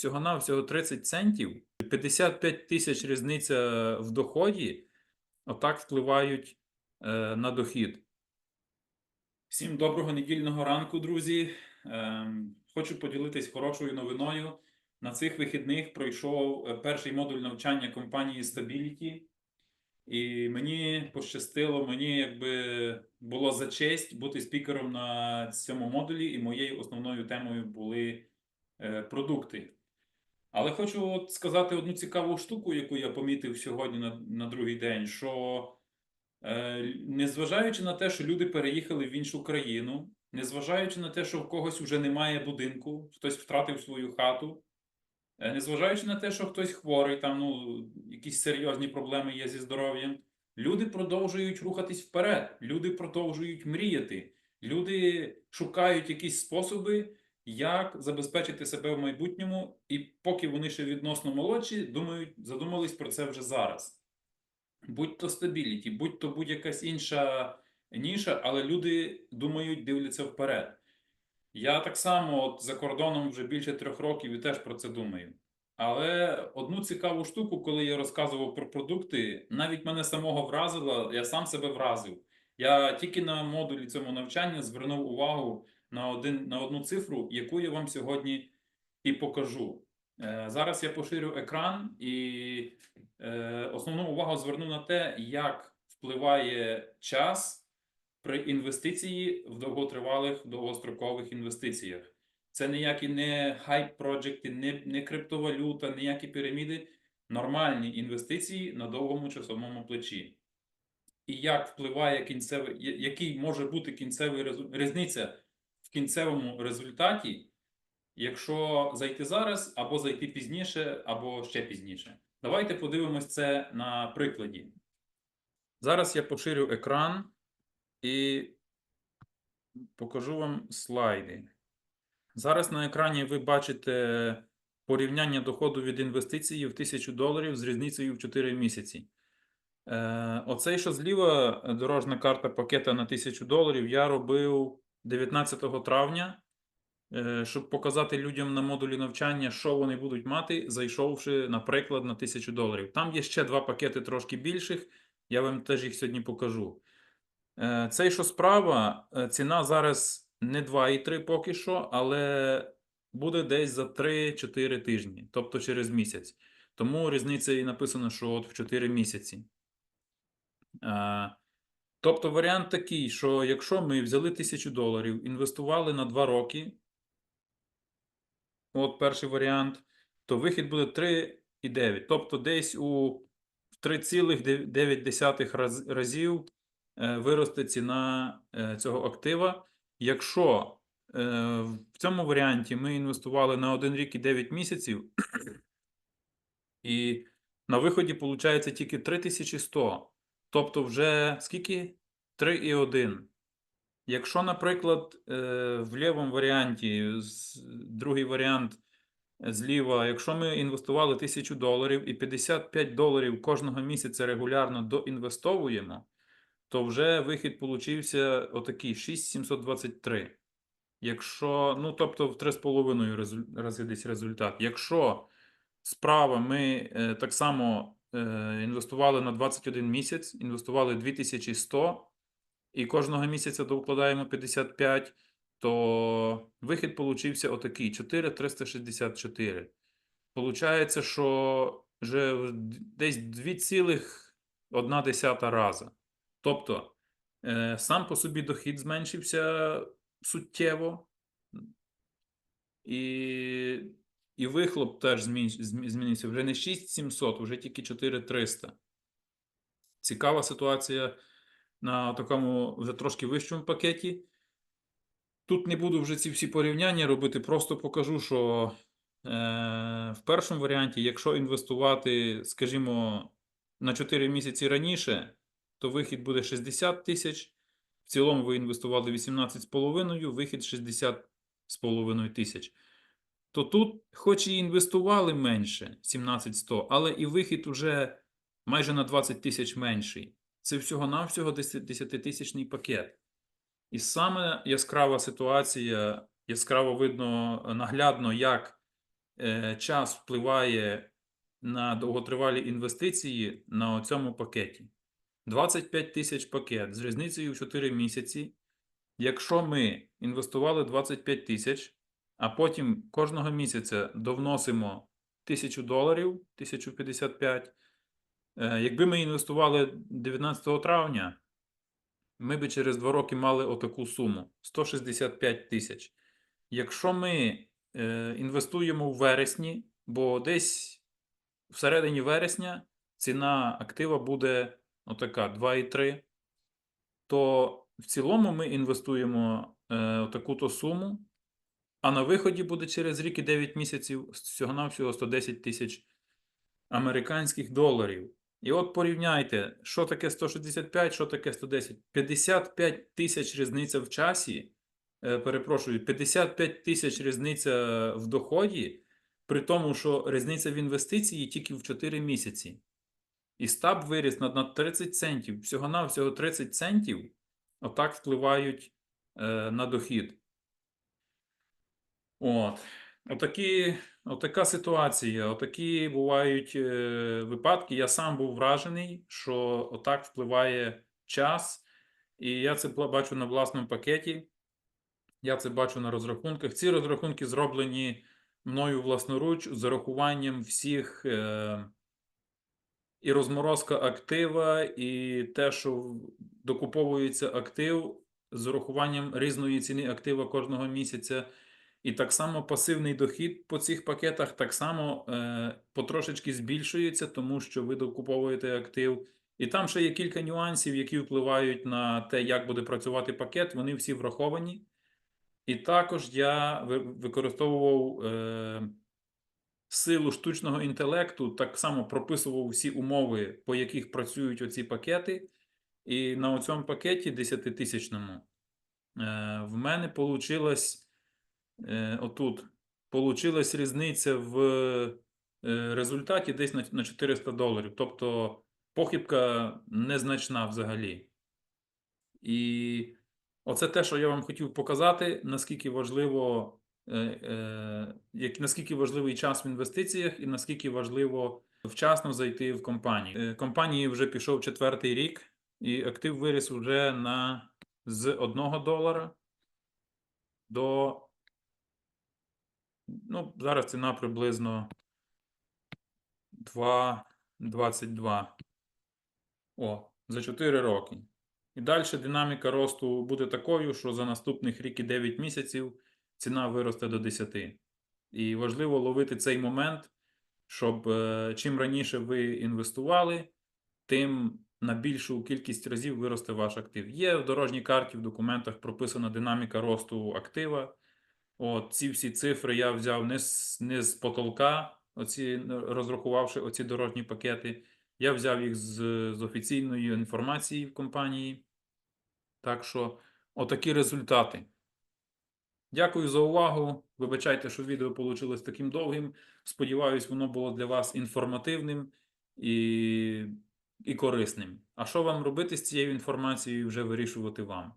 всього-навсього 30 центів, 55 тисяч різниця в доході, отак впливають е, на дохід. Всім доброго недільного ранку, друзі. Ем, Хочу поділитись хорошою новиною. На цих вихідних пройшов е, перший модуль навчання компанії Stability. І мені пощастило, мені якби було за честь бути спікером на цьому модулі, і моєю основною темою були е, продукти. Але хочу от сказати одну цікаву штуку, яку я помітив сьогодні на, на другий день, що е, незважаючи на те, що люди переїхали в іншу країну, незважаючи на те, що в когось вже немає будинку, хтось втратив свою хату, е, незважаючи на те, що хтось хворий, там ну, якісь серйозні проблеми є зі здоров'ям, люди продовжують рухатись вперед, люди продовжують мріяти, люди шукають якісь способи, як забезпечити себе в майбутньому, і поки вони ще відносно молодші, думають, задумались про це вже зараз. Будь то стабіліті, будь то будь-якась інша ніша, але люди думають, дивляться вперед. Я так само от за кордоном вже більше трьох років і теж про це думаю. Але одну цікаву штуку, коли я розказував про продукти, навіть мене самого вразило, я сам себе вразив. Я тільки на модулі цьому навчання звернув увагу на, один, на одну цифру, яку я вам сьогодні і покажу. Е, Зараз я поширю екран і е, основну увагу зверну на те, як впливає час при інвестиції в довготривалих довгострокових інвестиціях. Це ніякі не хайп проджекти, не, не криптовалюта, ніякі піраміди, нормальні інвестиції на довгому часовому плечі. І як впливає кінцевий, який може бути кінцевий різниця кінцевому результаті, якщо зайти зараз, або зайти пізніше, або ще пізніше. Давайте подивимось це на прикладі. Зараз я поширю екран і покажу вам слайди. Зараз на екрані ви бачите порівняння доходу від інвестиції в 1000 доларів з різницею в 4 місяці. Е, Оцей, що зліва, дорожна карта пакета на 1000 доларів, я робив 19 травня, е, щоб показати людям на модулі навчання, що вони будуть мати, зайшовши, наприклад, на 1000 доларів. Там є ще два пакети трошки більших, я вам теж їх сьогодні покажу. Е, Цей, що справа, е, ціна зараз не 2,3 поки що, але буде десь за 3-4 тижні, тобто через місяць. Тому різниця і написано, що от в 4 місяці. Тобто варіант такий, що якщо ми взяли 1000 доларів, інвестували на 2 роки, от перший варіант, то вихід буде 3,9. Тобто десь у 3,9 разів е, виросте ціна е, цього актива. Якщо е, в цьому варіанті ми інвестували на 1 рік і 9 місяців, і на виході виходить тільки 3100. Тобто вже скільки? 3,1. Якщо, наприклад, е, в лівому варіанті, другий варіант е, зліва, якщо ми інвестували 1000 доларів і 55 доларів кожного місяця регулярно доінвестовуємо, то вже вихід получився отакий 6723. Якщо, ну тобто в 3,5 резу- рази десь результат. Якщо справа ми е, так само інвестували на 21 місяць, інвестували 2100 і кожного місяця докладаємо 55, то вихід получився отакий 4364. Получається, що вже десь 2,1 раза. Тобто е, сам по собі дохід зменшився суттєво, і, і вихлоп теж змінився. Вже не 6700, вже тільки 4300. Цікава ситуація на такому вже трошки вищому пакеті. Тут не буду вже ці всі порівняння робити, просто покажу, що е, в першому варіанті, якщо інвестувати, скажімо, на 4 місяці раніше, то вихід буде 60 тисяч. В цілому ви інвестували 18,5, вихід 60,5 тисяч. То тут, хоч і інвестували менше 17100, але і вихід уже майже на 20 тисяч менший. Це всього-навсього 10-тисячний пакет. І саме яскрава ситуація, яскраво видно наглядно, як е, час впливає на довготривалі інвестиції на цьому пакеті. 25 тисяч пакет з різницею в 4 місяці. Якщо ми інвестували 25 тисяч, а потім кожного місяця довносимо 1000 доларів, 1055, е, якби ми інвестували 19 травня, ми би через 2 роки мали отаку суму 165 тисяч. Якщо ми е, інвестуємо в вересні, бо десь всередині вересня ціна актива буде отака 2,3, то в цілому ми інвестуємо е, таку-то суму, а на виході буде через рік і 9 місяців всього-навсього 110 тисяч американських доларів. І от порівняйте, що таке 165, що таке 110. 55 тисяч різниця в часі, е, перепрошую, 55 тисяч різниця в доході, при тому, що різниця в інвестиції тільки в 4 місяці. І стаб виріс на, на 30 центів, всього-навсього 30 центів, отак впливають е, на дохід. От. Отакі, отака ситуація, отакі бувають е, випадки. Я сам був вражений, що отак впливає час, і я це бачу на власному пакеті. Я це бачу на розрахунках. Ці розрахунки зроблені мною власноруч з урахуванням всіх е, і розморозка актива, і те, що докуповується актив з урахуванням різної ціни актива кожного місяця. І так само пасивний дохід по цих пакетах так само е, потрошечки збільшується, тому що ви докуповуєте актив. І там ще є кілька нюансів, які впливають на те, як буде працювати пакет. Вони всі враховані. І також я використовував е, силу штучного інтелекту, так само прописував всі умови, по яких працюють оці пакети. І на цьому пакеті 10-тисячному е, в мене е, отут получилась різниця в е, результаті десь на, на 400 доларів. Тобто похибка незначна взагалі. І оце те, що я вам хотів показати, наскільки важливо, е, е, наскільки важливий час в інвестиціях і наскільки важливо вчасно зайти в компанію. Е, компанії вже пішов четвертий рік, і актив виріс вже на з 1 долара до Ну, зараз ціна приблизно 2,22. О, за 4 роки. І далі динаміка росту буде такою, що за наступних рік і 9 місяців ціна виросте до 10. І важливо ловити цей момент, щоб е, чим раніше ви інвестували, тим на більшу кількість разів виросте ваш актив. Є в дорожній карті в документах прописана динаміка росту актива. От ці всі цифри я взяв не з, не з потолка, оці, розрахувавши оці дорожні пакети. Я взяв їх з, з офіційної інформації в компанії. Так що, отакі результати. Дякую за увагу. Вибачайте, що відео вийшло таким довгим. Сподіваюсь, воно було для вас інформативним і, і корисним. А що вам робити з цією інформацією, вже вирішувати вам.